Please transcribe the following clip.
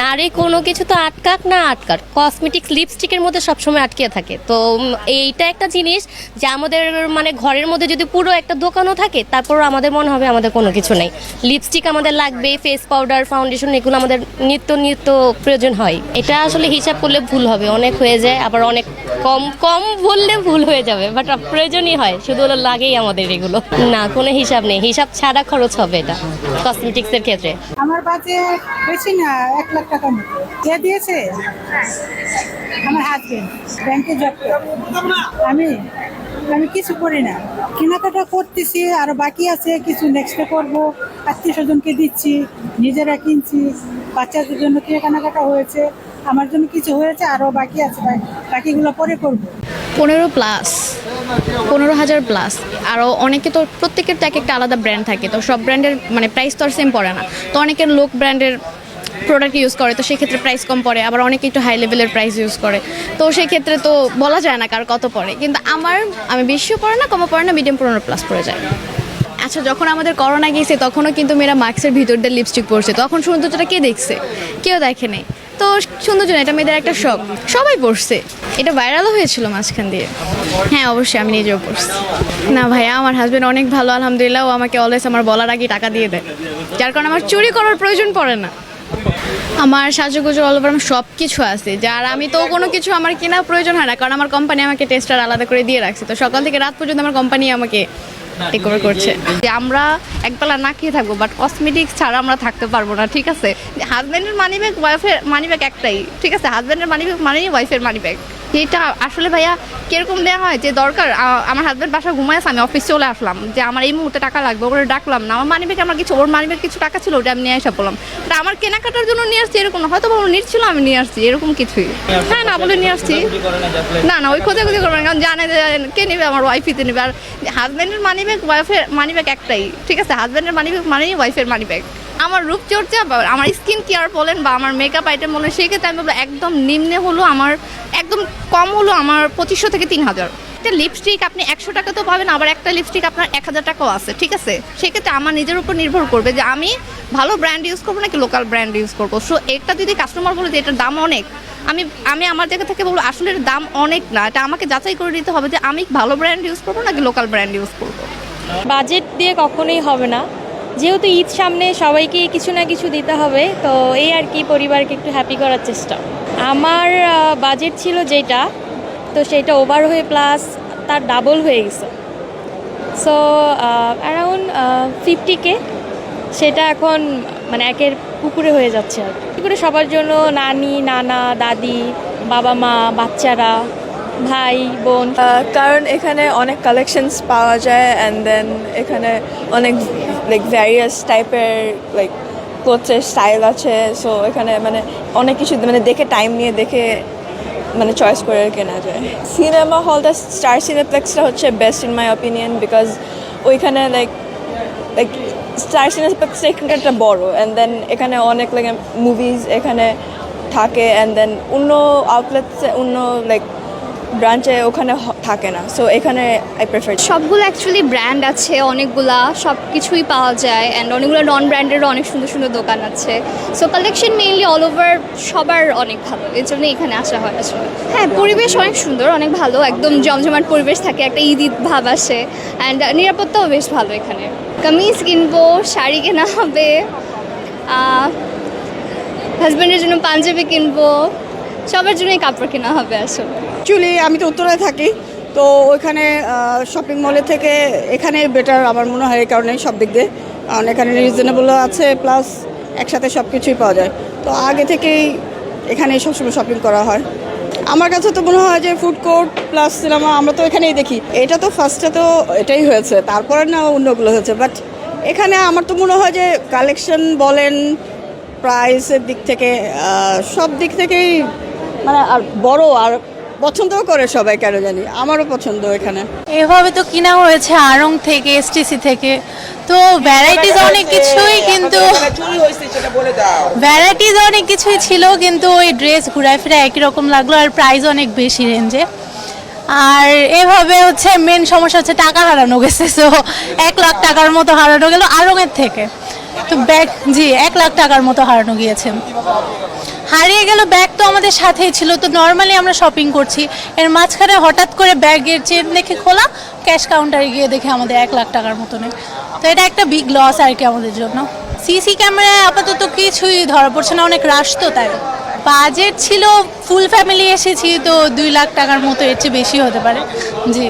নারী কোনো কিছু তো আটকাক না আটকাক কসমেটিক্স লিপস্টিকের মধ্যে সবসময় আটকে থাকে। তো এইটা একটা জিনিস যে আমাদের মানে ঘরের মধ্যে যদি পুরো একটা দোকানও থাকে তারপর আমাদের মনে হবে আমাদের কোনো কিছু নেই। লিপস্টিক আমাদের লাগবে ফেস পাউডার ফাউন্ডেশন এগুলো আমাদের নিত্য নিত্য প্রয়োজন হয়। এটা আসলে হিসাব করলে ভুল হবে। অনেক হয়ে যায়, আবার অনেক কম কম বললে ভুল হয়ে যাবে বাট প্রয়োজনই হয়। শুধু হলো লাগেই আমাদের এগুলো। না, কোনো হিসাব নেই। হিসাব ছাড়া খরচ হবে এটা। কসমেটিক্সের ক্ষেত্রে। আমার বাজেট বেশি না, এক টাকার মতো। কে দিয়েছে? আমার হাজবেন্ড ব্যাংকে জব আমি আমি কিছু করি না। কেনাকাটা করতেছি, আরও বাকি আছে, কিছু নেক্সটে করব। আত্মীয় স্বজনকে দিচ্ছি, নিজেরা কিনছি, বাচ্চাদের জন্য কে কেনাকাটা হয়েছে, আমার জন্য কিছু হয়েছে আরও বাকি আছে বাকিগুলো পরে করব। পনেরো প্লাস পনেরো হাজার প্লাস আরও অনেকে তো, প্রত্যেকের তো এক একটা আলাদা ব্র্যান্ড থাকে, তো সব ব্র্যান্ডের মানে প্রাইস তো আর সেম পড়ে না। তো অনেকের লোক ব্র্যান্ডের প্রোডাক্ট ইউজ করে তো সেক্ষেত্রে প্রাইস কম পড়ে আবার অনেকে একটু হাই লেভেলের প্রাইস ইউজ করে। তো সেক্ষেত্রে তো বলা যায় না কার কত পড়ে কিন্তু আমার আমি বেশিও পড়ে না কমও পড়ে না মিডিয়াম পনেরো প্লাস পড়ে যায়। আচ্ছা যখন আমাদের করোনা গিয়েছে তখনও কিন্তু মেয়েরা মাস্কের ভিতর দিয়ে লিপস্টিক পরছে তখন সৌন্দর্যটা কে দেখছে? কেউ দেখেনি তো সৌন্দর্য না, এটা মেয়েদের একটা শখ। সবাই পড়ছে এটা ভাইরালও হয়েছিল মাঝখান দিয়ে। হ্যাঁ অবশ্যই আমি নিজেও পড়ছি না ভাইয়া আমার হাজবেন্ড অনেক ভালো আলহামদুলিল্লাহ ও আমাকে অলওয়েজ আমার বলার আগে টাকা দিয়ে দেয়। যার কারণে আমার চুরি করার প্রয়োজন পড়ে না। আমার সাজুগুজু অল ওভার আমার সব কিছু আছে। যার আমি তো কোনো কিছু আমার কেনা প্রয়োজন হয় না, কারণ আমার কোম্পানি আমাকে টেস্টার আলাদা করে দিয়ে রাখছে। তো সকাল থেকে রাত পর্যন্ত আমার কোম্পানি আমাকে টেক করছে। যে আমরা একবেলা না খেয়ে থাকব বাট কসমেটিক্স ছাড়া আমরা থাকতে পারব না, ঠিক আছে? হাজব্যান্ডের মানি ব্যাগ ওয়াইফের মানি ব্যাগ একটাই, ঠিক আছে? হাজব্যান্ডের মানি ব্যাগ মানেই ওয়াইফের মানি ব্যাগ এটা আসলে ভাইয়া কীরকম দেওয়া হয় যে দরকার আমার হাজব্যান্ড বাসা ঘুমায় আছে, আমি অফিস চলে আসলাম যে আমার এই মুহূর্তে টাকা লাগবে ওরে ডাকলাম না আমার মানি ব্যাগ আমার কিছু ওর মানি ব্যাগ কিছু টাকা ছিল ওটা আমি নিয়ে আসা বললাম তা আমার কেনাকাটার জন্য নিয়ে আসছি এরকম হয়তো বা ওর নিচ্ছিল আমি নিয়ে আসছি এরকম কিছুই। হ্যাঁ না বলে নিয়ে আসছি। না না ওই খোঁজাখুঁজি করবেন না, কারণ জানে যে কে নেবে আমার ওয়াইফিতে নেবে। আর হাজব্যান্ডের মানি ব্যাগ ওয়াইফের মানি ব্যাগ একটাই ঠিক আছে? হাজব্যান্ডের মানি ব্যাগ মানেই ওয়াইফের মানি ব্যাগ আমার রূপচর্চা বা আমার স্কিন কেয়ার বলেন বা আমার মেকআপ আইটেম বলেন সেই ক্ষেত্রে আমি বলব একদম নিম্নে হলো আমার, একদম কম হলো আমার পঁচিশশো থেকে তিন হাজার। একটা লিপস্টিক আপনি একশো টাকা তো পাবেন, আবার একটা লিপস্টিক আপনার এক হাজার টাকাও আছে, ঠিক আছে? সেক্ষেত্রে আমার নিজের উপর নির্ভর করবে যে আমি ভালো ব্র্যান্ড ইউজ করব নাকি লোকাল ব্র্যান্ড ইউজ করব। সো একটা যদি কাস্টমার বলে যে এটার দাম অনেক, আমি আমি আমার জায়গা থেকে বলব আসলে এর দাম অনেক না, এটা আমাকে যাচাই করে নিতে হবে যে আমি ভালো ব্র্যান্ড ইউজ করব নাকি লোকাল ব্র্যান্ড ইউজ করব। বাজেট দিয়ে কখনোই হবে না। যেহেতু ঈদ সামনে সবাইকে কিছু না কিছু দিতে হবে, তো এই আর কি পরিবারকে একটু হ্যাপি করার চেষ্টা। আমার বাজেট ছিল যেটা, তো সেটা ওভার হয়ে প্লাস তার ডাবল হয়ে গেছে। সো অ্যারাউন্ড ফিফটি কে সেটা এখন মানে একের পুকুরে হয়ে যাচ্ছে আর কি। করে সবার জন্য নানি, নানা, দাদি, বাবা মা, বাচ্চারা, ভাই, বোন। কারণ এখানে অনেক কালেকশনস পাওয়া যায় অ্যান্ড দেন এখানে অনেক লাইক ভ্যারিয়াস টাইপের লাইক ক্লোথসের স্টাইল আছে সো এখানে মানে অনেক কিছু মানে দেখে টাইম নিয়ে দেখে মানে চয়েস করে কেনা যায়। সিনেমা হলটা স্টার সিনেপ্লেক্সটা হচ্ছে best in my opinion because ওইখানে লাইক লাইক স্টার সিনেপ্লেক্সটা একটা বড় অ্যান্ড দেন এখানে অনেক লাইক মুভিজ এখানে থাকে অ্যান্ড দেন অন্য আউটলেটসে অন্য লাইক ব্রাঞ্চে ওখানে থাকে না। সো এখানে আই প্রেফার সবগুলো অ্যাকচুয়ালি ব্র্যান্ড আছে, অনেকগুলা সব কিছুই পাওয়া যায় অ্যান্ড অনেকগুলো নন ব্র্যান্ডেরও অনেক সুন্দর সুন্দর দোকান আছে। So collection mainly all over সবার অনেক ভালো, এর জন্য এখানে আসা হয় আসলে। হ্যাঁ পরিবেশ অনেক সুন্দর, অনেক ভালো, একদম জমজমাট পরিবেশ থাকে, একটা ঈদ ঈদ ভাব আসে অ্যান্ড নিরাপত্তাও বেশ ভালো এখানে। কামিজ কিনবো, শাড়ি কেনা হবে হাজব্যান্ডের জন্য পাঞ্জাবি কিনবো সবার জন্যই কাপড় কেনা হবে আসলে। অ্যাকচুয়ালি আমি তো উত্তরায় থাকি, তো ওইখানে শপিং মলের থেকে এখানে বেটার আমার মনে হয় এই কারণে সব দিক দিয়ে। কারণ এখানে রিজনেবলও আছে প্লাস একসাথে সব কিছুই পাওয়া যায়। তো আগে থেকেই এখানে সবসময় শপিং করা হয়। আমার কাছে তো মনে হয় যে ফুড কোর্ট প্লাস সিনেমা আমরা তো এখানেই দেখি। এটা তো ফার্স্টে তো এটাই হয়েছে, তারপরে না অন্যগুলো হয়েছে। বাট এখানে আমার তো মনে হয় যে কালেকশন বলেন প্রাইসের দিক থেকে সব দিক থেকেই মানে আর বড় আর পছন্দও করে সবাই, কেন জানি? আমারও পছন্দ এখানে। এভাবে তো কিনা হয়েছে আরং থেকে এসটিসি থেকে। তো ভ্যারাইটিস অনেক কিছুই কিন্তু ভ্যারাইটিস অনেক কিছুই ছিল, কিন্তু ওই ড্রেস ঘুরায় ফিরে একই রকম লাগল আর প্রাইস অনেক বেশি রেঞ্জে আর এভাবে হচ্ছে মেন সমস্যা হচ্ছে টাকা হারানো গেছে সো এক লাখ টাকার মতো হারানো গেল আড়ংয়ের থেকে। তো ব্যাগ, জি, এক লাখ টাকার মতো হারানো গিয়েছে। হারিয়ে গেল ব্যাগ তো আমাদের সাথেই ছিল, তো নর্মালি আমরা শপিং করছি। এর মাঝখানে হঠাৎ করে ব্যাগের চেন দেখে খোলা ক্যাশ কাউন্টারে গিয়ে দেখে আমাদের এক লাখ টাকার মতো নেই। তো এটা একটা বিগ লস আর কি আমাদের জন্য। সিসি ক্যামেরায় আপাতত কিছুই ধরা পড়ছে না, অনেক রাশ তো তাই। বাজেট ছিল ফুল ফ্যামিলি এসেছি, তো দুই লাখ টাকার মতো এর চেয়ে বেশি হতে পারে। জি।